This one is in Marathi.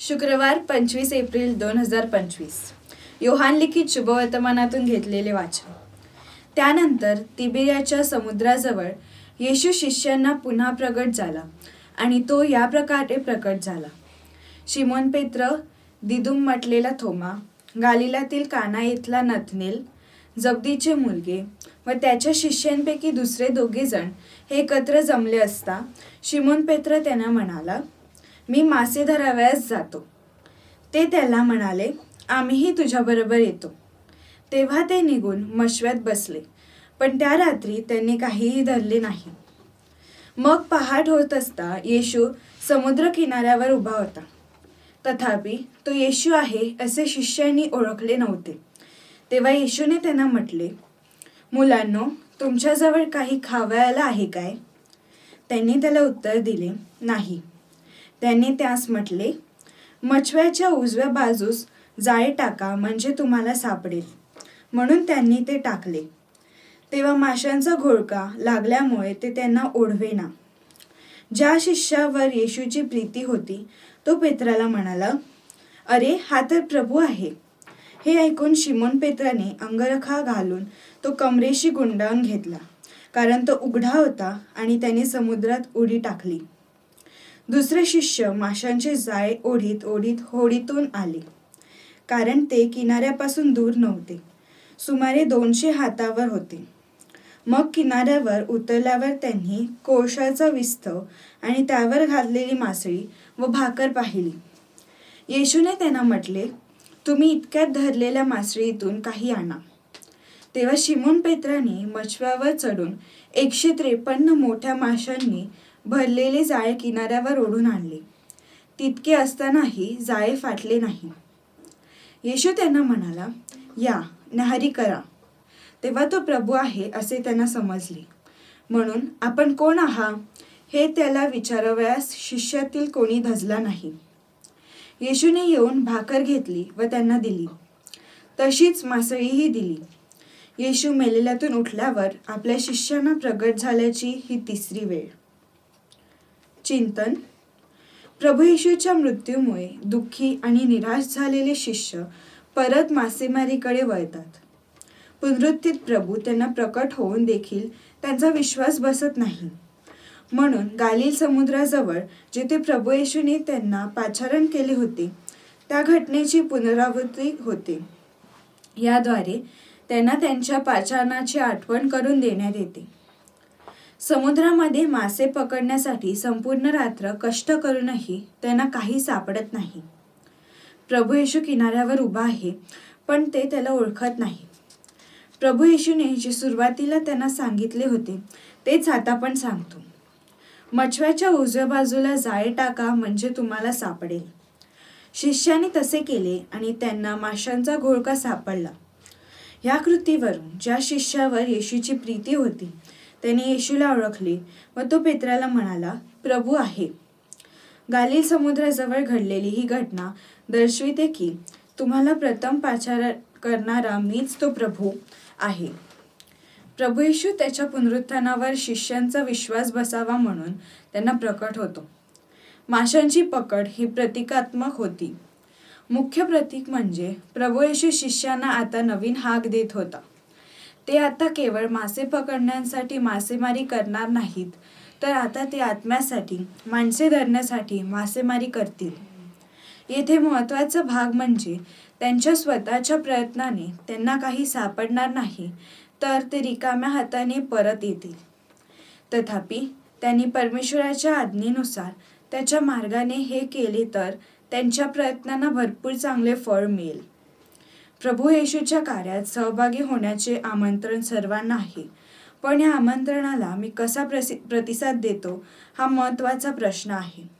शुक्रवार पंचवीस एप्रिल दोन हजार पंचवीस. योहान लिखित शुभवर्तमानातून घेतलेले वाचन. त्यानंतर तिबिरियाच्या समुद्राजवळ येशू शिष्यांना पुन्हा प्रकट झाला आणि तो या प्रकारे प्रकट झाला. शिमोन पेत्र दिदुम म्हटलेला थोमा गालिलातील काना इथला नथनेल जबदीचे मुलगे व त्याच्या शिष्यांपैकी दुसरे दोघे जण हे एकत्र जमले असता शिमोन पेत्र त्यांना म्हणाला मी मासे धरावयास जातो. ते त्याला म्हणाले आम्हीही तुझ्याबरोबर येतो. तेव्हा ते निघून मशव्यात बसले पण त्या रात्री त्यांनी काहीही धरले नाही. मग पहाट होत असता येशू समुद्र किनाऱ्यावर उभा होता. तथापि तो येशू आहे असे शिष्यांनी ओळखले नव्हते. तेव्हा येशूने त्यांना म्हटले मुलांनो तुमच्याजवळ काही खावयाला आहे काय? त्यांनी त्याला उत्तर दिले नाही. त्यांनी त्यास म्हटले मछव्याच्या उजव्या बाजूस जाळे टाका म्हणजे तुम्हाला सापडेल. म्हणून त्यांनी ते टाकले. तेव्हा माशांचा घोळका लागल्यामुळे ते त्यांना ओढवेना. ज्या शिष्यावर येशूची प्रीती होती तो पेत्राला म्हणाला अरे हा तर प्रभू आहे. हे ऐकून शिमोन पेत्राने अंगरखा घालून तो कमरेशी गुंडाळून घेतला कारण तो उघडा होता आणि त्याने समुद्रात उडी टाकली. दुसरे शिष्य माशांचे जाळे ओढीत ओढीत होडीतून आले. कारण ते किनाऱ्यापासून दूर नव्हते. सुमारे दोनशे हातावर होते. मग किनाऱ्यावर उतरल्यावर त्यांनी कोळशाचा विस्तव आणि त्यावर घातलेली मासळी व भाकर पाहिली. येशूने त्यांना म्हटले तुम्ही इतक्यात धरलेल्या मासळीतून काही आणा. तेव्हा शिमोन पेत्राने मछव्यावर चढून एकशे त्रेपन्न मोठ्या माशांनी भरलेले जाळे किनाऱ्यावर ओढून आणले. तितके असतानाही जाळे फाटले नाही. येशू त्यांना म्हणाला या न्याहारी करा. तेव्हा तो प्रभू आहे असे त्यांना समजले. म्हणून आपण कोण आहात? हे त्याला विचारावयास शिष्यातील कोणी धजला नाही. येशूने येऊन भाकर घेतली व त्यांना दिली. तशीच मासळीही दिली. येशू मेलेल्यातून उठल्यावर आपल्या शिष्यांना प्रगट झाल्याची ही तिसरी वेळ. चिंतन. प्रभू येशूच्या मृत्यूमुळे दुःखी आणि निराश झालेले शिष्य परत मासेमारीकडे वळतात. पुनरुत्थित प्रभू त्यांना प्रकट होऊन देखील त्यांचा विश्वास बसत नाही. म्हणून गालिल समुद्राजवळ जिथे प्रभू येशूने त्यांना पाचारण केले होते त्या घटनेची पुनरावृत्ती होते. याद्वारे त्यांना त्यांच्या पाचारणाची आठवण करून देण्यात येते. समुद्रामध्ये मासे पकडण्यासाठी संपूर्ण रात्र कष्ट करूनही त्यांना काही सापडत नाही. प्रभू येशू किनाऱ्यावर उभा आहे पण ते त्याला ओळखत नाही. प्रभू येशूने जे सुरुवातीला त्यांना सांगितले होते तेच आता पण सांगतो. मछव्याच्या उजव्या बाजूला जाळे टाका म्हणजे तुम्हाला सापडेल. शिष्याने तसे केले आणि त्यांना माशांचा घोळका सापडला. या कृतीवरून ज्या शिष्यावर येशूची प्रीती होती त्याने येशूला ओळखले व तो पेत्राला म्हणाला प्रभू आहे. गालिल समुद्राजवळ घडलेली ही घटना दर्शविते की तुम्हाला प्रथम पाचार करणारा मीच तो प्रभू आहे. प्रभू येशू त्याच्या पुनरुत्थानावर शिष्यांचा विश्वास बसावा म्हणून त्यांना प्रकट होतो. माशांची पकड ही प्रतिकात्मक होती. मुख्य प्रतीक म्हणजे प्रभू येशू शिष्यांना आता नवीन हाक देत होता. ते आता केवळ मासे पकडण्यासाठी मासेमारी करणार नाहीत तर आता ते आत्म्यासाठी माणसे धरण्यासाठी मासेमारी करतील. येथे महत्त्वाचा भाग म्हणजे त्यांच्या स्वतःच्या प्रयत्नाने त्यांना काही सापडणार नाही तर ते रिकाम्या हाताने परत येतील. तथापि त्यांनी परमेश्वराच्या आज्ञेनुसार त्याच्या मार्गाने हे केले तर त्यांच्या प्रयत्नांना भरपूर चांगले फळ मिळेल. प्रभू येशूच्या कार्यात सहभागी होण्याचे आमंत्रण सर्वांना आहे पण या आमंत्रणाला मी कसा प्रसि प्रतिसाद देतो हा महत्त्वाचा प्रश्न आहे.